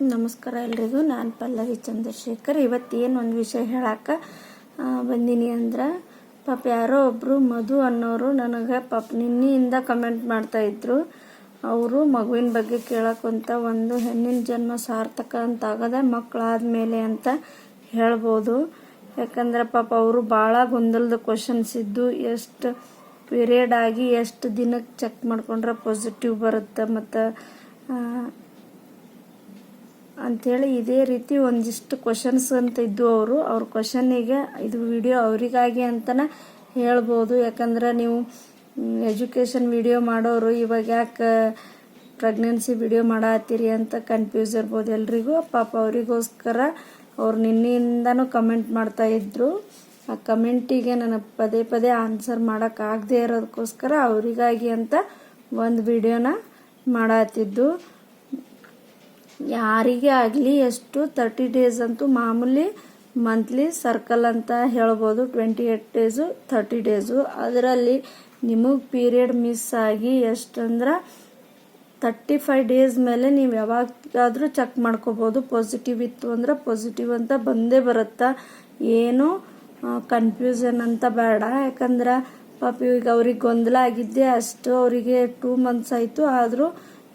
ನಮಸ್ಕಾರ ಎಲ್ರಿಗೂ. ನಾನು ಪಲ್ಲವಿ ಚಂದ್ರಶೇಖರ್. ಇವತ್ತೇನು ಒಂದು ವಿಷಯ ಹೇಳಕ್ಕೆ ಬಂದೀನಿ ಅಂದ್ರೆ, ಪಾಪ ಯಾರೋ ಒಬ್ಬರು ಮಧು ಅನ್ನೋರು ನನಗೆ ಪಾಪ ನಿನ್ನೆಯಿಂದ ಕಮೆಂಟ್ ಮಾಡ್ತಾಯಿದ್ರು ಅವರು ಮಗುವಿನ ಬಗ್ಗೆ ಕೇಳಕ್ಕಂತ ಒಂದು ಹೆಣ್ಣಿನ ಜನ್ಮ ಸಾರ್ಥಕ ಅಂತ ಆಗದೆ ಮಕ್ಕಳಾದ್ಮೇಲೆ ಅಂತ ಹೇಳ್ಬೋದು. ಯಾಕಂದ್ರೆ ಪಾಪ ಅವರು ಭಾಳ ಗೊಂದಲದ ಕ್ವಶನ್ಸ್ ಇದ್ದು, ಎಷ್ಟು ಪೀರಿಯಡ್ ಆಗಿ ಎಷ್ಟು ದಿನಕ್ಕೆ ಚೆಕ್ ಮಾಡ್ಕೊಂಡ್ರೆ ಪಾಸಿಟಿವ್ ಬರುತ್ತೆ ಮತ್ತು ಅಂಥೇಳಿ ಇದೇ ರೀತಿ ಒಂದಿಷ್ಟು ಕ್ವಶನ್ಸ್ ಅಂತ ಇದ್ದು ಅವರು. ಅವ್ರ ಕ್ವಶನ್ನಿಗೆ ಇದು ವಿಡಿಯೋ ಅವರಿಗಾಗಿ ಅಂತಲೇ ಹೇಳ್ಬೋದು. ಯಾಕಂದ್ರೆ ನೀವು ಎಜುಕೇಷನ್ ವಿಡಿಯೋ ಮಾಡೋರು, ಇವಾಗ ಯಾಕೆ ಪ್ರೆಗ್ನೆನ್ಸಿ ವಿಡಿಯೋ ಮಾಡತ್ತೀರಿ ಅಂತ ಕನ್ಫ್ಯೂಸ್ ಇರ್ಬೋದು ಎಲ್ರಿಗೂ. ಪಾಪ ಅವರಿಗೋಸ್ಕರ ಅವ್ರು ನಿನ್ನೆಯಿಂದನೂ ಕಮೆಂಟ್ ಮಾಡ್ತಾ ಇದ್ರು. ಆ ಕಮೆಂಟಿಗೆ ನನಗೆ ಪದೇ ಪದೇ ಆನ್ಸರ್ ಮಾಡೋಕ್ಕಾಗದೇ ಇರೋದಕ್ಕೋಸ್ಕರ ಅವರಿಗಾಗಿ ಅಂತ ಒಂದು ವಿಡಿಯೋನ ಮಾಡತ್ತಿದ್ದು ಯಾರಿಗೆ ಆಗಲಿ ಎಷ್ಟು ತರ್ಟಿ ಡೇಸ್ ಅಂತೂ ಮಾಮೂಲಿ ಮಂತ್ಲಿ ಸರ್ಕಲ್ ಅಂತ ಹೇಳ್ಬೋದು. Twenty eight days thirty days ಅದರಲ್ಲಿ ನಿಮಗೆ ಪೀರಿಯಡ್ ಮಿಸ್ ಆಗಿ ಎಷ್ಟಂದ್ರೆ ತರ್ಟಿ ಫೈವ್ ಡೇಸ್ ಮೇಲೆ ನೀವು ಯಾವಾಗಾದರೂ ಚೆಕ್ ಮಾಡ್ಕೋಬೋದು. ಪಾಸಿಟಿವ್ ಇತ್ತು ಅಂದ್ರೆ ಪಾಸಿಟಿವ್ ಅಂತ ಬಂದೇ ಬರುತ್ತಾ. ಏನು ಕನ್ಫ್ಯೂಷನ್ ಅಂತ ಬೇಡ. ಯಾಕಂದ್ರೆ ಪಾಪ ಈಗ ಅವ್ರಿಗೆ ಗೊಂದಲ ಆಗಿದ್ದೆ ಅಷ್ಟು ಅವರಿಗೆ ಟೂ ಮಂತ್ಸ್ ಆಯಿತು. ಆದರೂ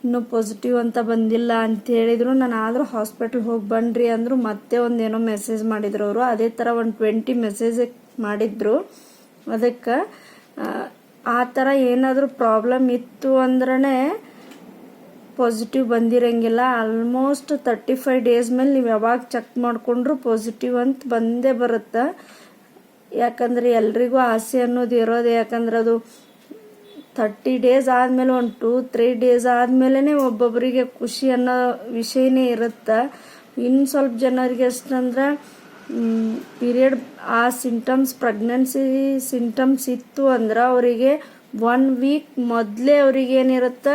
ಇನ್ನೂ ಪಾಸಿಟಿವ್ ಅಂತ ಬಂದಿಲ್ಲ ಅಂತ ಹೇಳಿದ್ರು. ನಾನು ಆದರೂ ಹಾಸ್ಪಿಟಲ್ ಹೋಗಿ ಬನ್ರಿ ಅಂದರು ಮತ್ತೆ ಒಂದೇನೋ ಮೆಸೇಜ್ ಮಾಡಿದ್ರು ಅವರು. ಅದೇ ಥರ ಒಂದು ಟ್ವೆಂಟಿ ಮೆಸೇಜ್ ಮಾಡಿದ್ರು. ಅದಕ್ಕೆ, ಆ ಥರ ಏನಾದರೂ ಪ್ರಾಬ್ಲಮ್ ಇತ್ತು ಅಂದ್ರೆ ಪಾಸಿಟಿವ್ ಬಂದಿರಂಗಿಲ್ಲ. ಆಲ್ಮೋಸ್ಟ್ ತರ್ಟಿ ಫೈವ್ ಡೇಸ್ ಮೇಲೆ ನೀವು ಯಾವಾಗ ಚೆಕ್ ಮಾಡಿಕೊಂಡ್ರು ಪಾಸಿಟಿವ್ ಅಂತ ಬಂದೇ ಬರುತ್ತೆ. ಯಾಕಂದ್ರೆ ಎಲ್ರಿಗೂ ಆಸೆ ಅನ್ನೋದು ಇರೋದು. ಯಾಕಂದ್ರೆ ಅದು ತರ್ಟಿ ಡೇಸ್ ಆದಮೇಲೆ ಒಂದು ಟೂ ತ್ರೀ ಡೇಸ್ ಆದಮೇಲೆ ಒಬ್ಬೊಬ್ಬರಿಗೆ ಖುಷಿ ಅನ್ನೋ ವಿಷಯನೇ ಇರುತ್ತೆ. ಇನ್ನು ಸ್ವಲ್ಪ ಜನರಿಗೆ ಎಷ್ಟಂದ್ರೆ ಪೀರಿಯಡ್ ಆ ಸಿಂಟಮ್ಸ್ ಪ್ರೆಗ್ನೆನ್ಸಿ ಸಿಂಟಮ್ಸ್ ಇತ್ತು ಅಂದ್ರೆ ಅವರಿಗೆ ಒನ್ ವೀಕ್ ಮೊದಲೇ ಅವ್ರಿಗೆ ಏನಿರುತ್ತೆ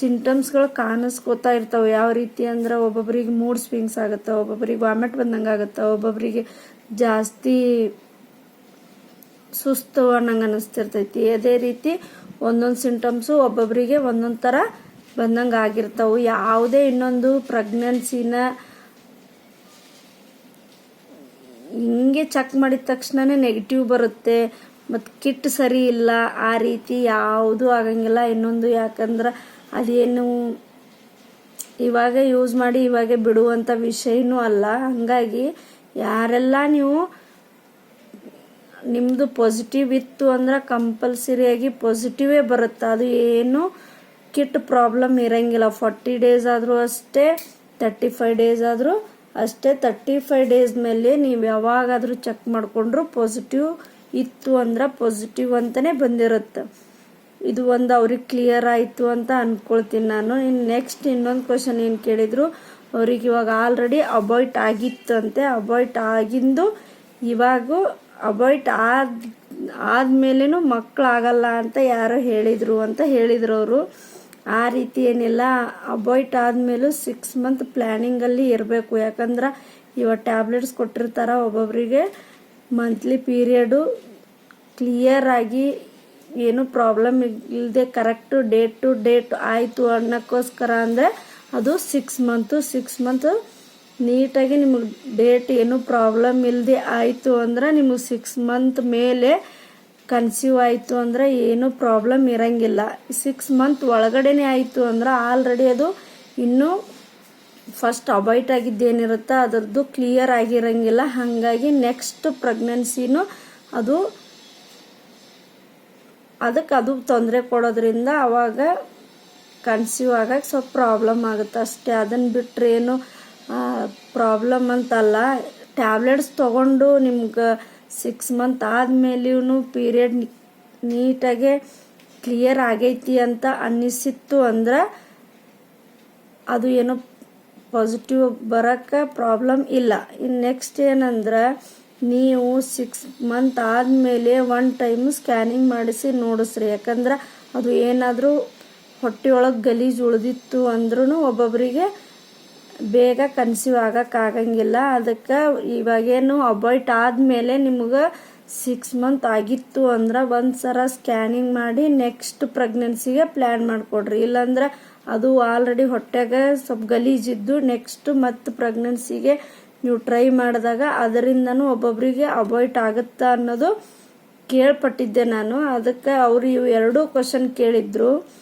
ಸಿಂಟಮ್ಸ್ಗಳು ಕಾಣಿಸ್ಕೋತಾ ಇರ್ತಾವೆ. ಯಾವ ರೀತಿ ಅಂದ್ರೆ ಒಬ್ಬೊಬ್ಬರಿಗೆ ಮೂಡ್ ಸ್ವಿಂಗ್ಸ್ ಆಗುತ್ತೆ ಒಬ್ಬೊಬ್ಬರಿಗೆ ವಾಮಿಟ್ ಬಂದಂಗೆ ಆಗುತ್ತೆ ಒಬ್ಬೊಬ್ಬರಿಗೆ ಜಾಸ್ತಿ ಸುಸ್ತು ಅನ್ನಂಗೆ ಅನಿಸ್ತಿರ್ತೈತಿ ಅದೇ ರೀತಿ ಒಂದೊಂದು ಸಿಂಟಮ್ಸು ಒಬ್ಬೊಬ್ಬರಿಗೆ ಒಂದೊಂದು ಥರ ಬಂದಂಗೆ ಆಗಿರ್ತಾವೆ. ಯಾವುದೇ ಇನ್ನೊಂದು ಪ್ರೆಗ್ನೆನ್ಸಿನ ಹಿಂಗೆ ಚೆಕ್ ಮಾಡಿದ ತಕ್ಷಣನೇ ನೆಗೆಟಿವ್ ಬರುತ್ತೆ. ಮತ್ತು ಕಿಟ್ ಸರಿ ಇಲ್ಲ, ಆ ರೀತಿ ಯಾವುದೂ ಆಗಂಗಿಲ್ಲ. ಇನ್ನೊಂದು ಯಾಕಂದ್ರೆ ಅದೇನು ಇವಾಗ ಯೂಸ್ ಮಾಡಿ ಇವಾಗೆ ಬಿಡುವಂಥ ವಿಷಯನೂ ಅಲ್ಲ. ಹಂಗಾಗಿ ಯಾರೆಲ್ಲ ನೀವು ನಿಮ್ಮದು ಪಾಸಿಟಿವ್ ಇತ್ತು ಅಂದ್ರೆ ಕಂಪಲ್ಸರಿಯಾಗಿ ಪಾಸಿಟಿವೇ ಬರುತ್ತೆ? ಅದು ಏನು ಕಿಟ್ ಪ್ರಾಬ್ಲಮ್ ಇರಂಗಿಲ್ಲ. ಫಾರ್ಟಿ ಡೇಸ್ ಆದರೂ ಅಷ್ಟೇ ತರ್ಟಿ ಫೈವ್ ಡೇಸ್ ಆದರೂ ಅಷ್ಟೇ ತರ್ಟಿ ಫೈವ್ ಡೇಸ್ ಮೇಲೆ ನೀವು ಯಾವಾಗಾದರೂ ಚೆಕ್ ಮಾಡಿಕೊಂಡ್ರು ಪಾಸಿಟಿವ್ ಇತ್ತು ಅಂದ್ರೆ ಪಾಸಿಟಿವ್ ಅಂತಲೇ ಬಂದಿರುತ್ತೆ. ಇದು ಒಂದು ಅವ್ರಿಗೆ ಕ್ಲಿಯರ್ ಆಯಿತು ಅಂತ ಅಂದ್ಕೊಳ್ತೀನಿ ನಾನು. ಇನ್ನು ನೆಕ್ಸ್ಟ್ ಇನ್ನೊಂದು ಕ್ವಶನ್ ಏನು ಕೇಳಿದರು? ಅವ್ರಿಗೆ ಇವಾಗ ಆಲ್ರೆಡಿ ಅಬಾಯ್ಟ್ ಆಗಿತ್ತಂತೆ. ಅಬಾಯ್ಟ್ ಆಗಿಂದು ಇವಾಗ ಅಬಾಯ್ಟ್ ಆದ, ಆದಮೇಲೇನು ಮಕ್ಕಳಾಗಲ್ಲ ಅಂತ ಯಾರೋ ಹೇಳಿದರು ಅಂತ ಹೇಳಿದ್ರು ಅವರು ಆ ರೀತಿ ಏನಿಲ್ಲ. ಅಬಾಯ್ಟ್ ಆದಮೇಲೂ ಸಿಕ್ಸ್ ಮಂತ್ ಪ್ಲ್ಯಾನಿಂಗಲ್ಲಿ ಇರಬೇಕು. ಯಾಕಂದ್ರೆ ಇವ ಟ್ಯಾಬ್ಲೆಟ್ಸ್ ಕೊಟ್ಟಿರ್ತಾರೆ ಒಬ್ಬೊಬ್ಬರಿಗೆ ಮಂತ್ಲಿ ಪೀರಿಯಡು ಕ್ಲಿಯರ್ ಆಗಿ ಏನು ಪ್ರಾಬ್ಲಮ್ ಇಲ್ಲದೆ ಕರೆಕ್ಟು ಡೇಟ್ ಟು ಡೇಟ್ ಆಯಿತು ಅನ್ನೋಕ್ಕೋಸ್ಕರ ಅಂದರೆ ಅದು ಸಿಕ್ಸ್ ಮಂತು ಸಿಕ್ಸ್ ಮಂತ್ ನೀಟಾಗಿ ನಿಮಗೆ ಡೇಟ್ ಏನು ಪ್ರಾಬ್ಲಮ್ ಇಲ್ಲದೆ ಆಯಿತು ಅಂದ್ರೆ ನಿಮಗೆ ಸಿಕ್ಸ್ ಮಂತ್ ಮೇಲೆ ಕನ್ಸೀವ್ ಆಯಿತು ಅಂದ್ರೆ ಏನು ಪ್ರಾಬ್ಲಮ್ ಇರಂಗಿಲ್ಲ. ಸಿಕ್ಸ್ ಮಂತ್ ಒಳಗಡೆನೆ ಆಯಿತು ಅಂದ್ರೆ ಆಲ್ರೆಡಿ ಅದು ಇನ್ನೂ ಫಸ್ಟ್ ಅಬೈಟ್ ಆಗಿದ್ದೇನಿರುತ್ತೆ ಅದರದ್ದು ಕ್ಲಿಯರ್ ಆಗಿರಂಗಿಲ್ಲ. ಹಾಗಾಗಿ ನೆಕ್ಸ್ಟ್ ಪ್ರೆಗ್ನೆನ್ಸಿನೂ ಅದು ಅದಕ್ಕೆ ಅದು ತೊಂದರೆ ಕೊಡೋದ್ರಿಂದ ಅವಾಗ ಕನ್ಸೀವ್ ಆಗಕ್ಕೆ ಸ್ವಲ್ಪ ಪ್ರಾಬ್ಲಮ್ ಆಗುತ್ತೆ. ಅಷ್ಟೇ ಅದನ್ನು ಬಿಟ್ಟರೆ ಏನು ಪ್ರಾಬ್ಲಮ್ ಅಂತಲ್ಲ ಟ್ಯಾಬ್ಲೆಟ್ಸ್ ತೊಗೊಂಡು ನಿಮ್ಗೆ ಸಿಕ್ಸ್ ಮಂತ್ ಆದಮೇಲೂ ಪೀರಿಯಡ್ ನೀಟಾಗೆ ಕ್ಲಿಯರ್ ಆಗೈತಿ ಅಂತ ಅನ್ನಿಸಿತ್ತು ಅಂದ್ರೆ ಅದು ಏನು ಪಾಸಿಟಿವ್ ಬರೋಕ್ಕೆ ಪ್ರಾಬ್ಲಮ್ ಇಲ್ಲ. ಇನ್ನು ನೆಕ್ಸ್ಟ್ ಏನಂದ್ರೆ, ನೀವು ಸಿಕ್ಸ್ ಮಂತ್ ಆದಮೇಲೆ ಒನ್ ಟೈಮ್ ಸ್ಕ್ಯಾನಿಂಗ್ ಮಾಡಿಸಿ ನೋಡಿಸ್ರಿ. ಯಾಕಂದ್ರೆ ಅದು ಏನಾದರೂ ಹೊಟ್ಟೆಯೊಳಗೆ ಗಲೀಜು ಉಳಿದಿತ್ತು ಅಂದ್ರೂ ಒಬ್ಬೊಬ್ಬರಿಗೆ ಬೇಗ ಕನ್ಸೀವ್ ಆಗೋಕ್ಕಾಗಂಗಿಲ್ಲ ಅದಕ್ಕೆ ಇವಾಗೇನು ಅಬಾಯ್ಟ್ ಆದಮೇಲೆ ನಿಮ್ಗೆ ಸಿಕ್ಸ್ ಮಂತ್ ಆಗಿತ್ತು ಅಂದ್ರೆ ಒಂದು ಸಲ ಸ್ಕ್ಯಾನಿಂಗ್ ಮಾಡಿ ನೆಕ್ಸ್ಟ್ ಪ್ರೆಗ್ನೆನ್ಸಿಗೆ ಪ್ಲ್ಯಾನ್ ಮಾಡಿಕೊಡ್ರಿ. ಇಲ್ಲಾಂದ್ರೆ ಅದು ಆಲ್ರೆಡಿ ಹೊಟ್ಟೆಗೆ ಸ್ವಲ್ಪ ಗಲೀಜಿದ್ದು ನೆಕ್ಸ್ಟ್ ಮತ್ತು ಪ್ರೆಗ್ನೆನ್ಸಿಗೆ ನೀವು ಟ್ರೈ ಮಾಡಿದಾಗ ಅದರಿಂದನೂ ಒಬ್ಬೊಬ್ಬರಿಗೆ ಅವಾಯ್ಟ್ ಆಗುತ್ತಾ ಅನ್ನೋದು ಕೇಳ್ಪಟ್ಟಿದ್ದೆ ನಾನು. ಅದಕ್ಕೆ ಅವರು ಇವು ಎರಡೂ ಕ್ವಶನ್ ಕೇಳಿದ್ರು.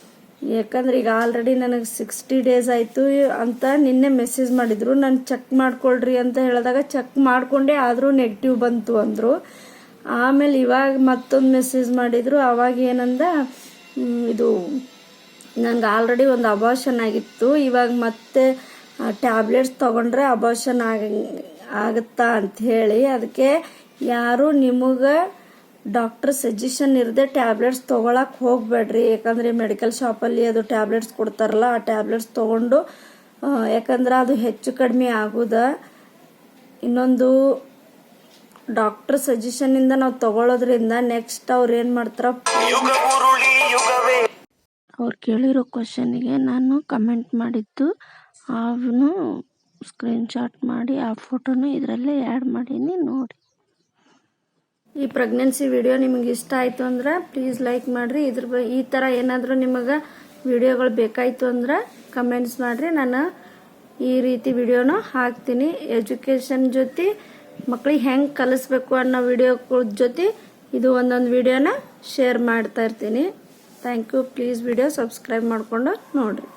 ಯಾಕಂದ್ರೆ ಈಗ ಆಲ್ರೆಡಿ ನನಗೆ ಸಿಕ್ಸ್ಟಿ ಡೇಸ್ ಆಯಿತು ಅಂತ ನಿನ್ನೆ ಮೆಸೇಜ್ ಮಾಡಿದ್ರು. ನಾನು ಚೆಕ್ ಮಾಡ್ಕೊಳ್ರಿ ಅಂತ ಹೇಳಿದಾಗ ಚೆಕ್ ಮಾಡಿಕೊಂಡೆ, ಆದರೂ ನೆಗೆಟಿವ್ ಬಂತು ಅಂದರು. ಆಮೇಲೆ ಇವಾಗ ಮತ್ತೊಂದು ಮೆಸೇಜ್ ಮಾಡಿದ್ರು. ಅವಾಗ ಏನಂದ ಇದು ನನಗೆ ಆಲ್ರೆಡಿ ಒಂದು ಅಬಾಷನ್ ಆಗಿತ್ತು. ಇವಾಗ ಮತ್ತೆ ಟ್ಯಾಬ್ಲೆಟ್ಸ್ ತೊಗೊಂಡ್ರೆ ಅಬಾಷನ್ ಆಗ, ಆಗುತ್ತಾ ಅಂತ ಹೇಳಿ. ಅದಕ್ಕೆ ಯಾರು ನಿಮಗೆ ಡಾಕ್ಟರ್ ಸಜೆಷನ್ ಇರದೆ ಟ್ಯಾಬ್ಲೆಟ್ಸ್ ತೊಗೊಳಕ್ಕೆ ಹೋಗಬೇಡ್ರಿ. ಯಾಕಂದರೆ ಮೆಡಿಕಲ್ ಶಾಪಲ್ಲಿ ಅದು ಟ್ಯಾಬ್ಲೆಟ್ಸ್ ಕೊಡ್ತಾರಲ್ಲ ಆ ಟ್ಯಾಬ್ಲೆಟ್ಸ್ ತೊಗೊಂಡು ಯಾಕಂದ್ರೆ ಅದು ಹೆಚ್ಚು ಕಡಿಮೆ ಆಗುದ. ಇನ್ನೊಂದು ಡಾಕ್ಟರ್ ಸಜೆಷನ್ನಿಂದ ನಾವು ತಗೊಳ್ಳೋದ್ರಿಂದ ನೆಕ್ಸ್ಟ್ ಅವ್ರು ಏನು ಮಾಡ್ತಾರ? ಅವ್ರು ಕೇಳಿರೋ ಕ್ವಶನಿಗೆ ನಾನು ಕಮೆಂಟ್ ಮಾಡಿದ್ದು ಅವನು ಸ್ಕ್ರೀನ್ಶಾಟ್ ಮಾಡಿ ಆ ಫೋಟೋನು ಇದರಲ್ಲೇ ಆ್ಯಡ್ ಮಾಡೀನಿ ನೋಡಿ. ಈ ಪ್ರೆಗ್ನೆನ್ಸಿ ವಿಡಿಯೋ ನಿಮಗೆ ಇಷ್ಟ ಆಯಿತು ಅಂದ್ರೆ ಪ್ಲೀಸ್ ಲೈಕ್ ಮಾಡಿರಿ. ಇದ್ರ ಈ ಥರ ಏನಾದರೂ ನಿಮಗೆ ವಿಡಿಯೋಗಳು ಬೇಕಾಯಿತು ಅಂದ್ರೆ ಕಮೆಂಟ್ಸ್ ಮಾಡಿರಿ. ನಾನು ಈ ರೀತಿ ವಿಡಿಯೋನ ಹಾಕ್ತೀನಿ. ಎಜುಕೇಷನ್ ಜೊತೆ ಮಕ್ಳಿಗೆ ಹೆಂಗೆ ಕಲಿಸ್ಬೇಕು ಅನ್ನೋ ವಿಡಿಯೋಗಳ ಜೊತೆ ಇದು ಒಂದೊಂದು ವಿಡಿಯೋನ ಶೇರ್ ಮಾಡ್ತಾ ಇರ್ತೀನಿ. Thank you please video subscribe ಮಾಡಿಕೊಂಡು ನೋಡಿರಿ.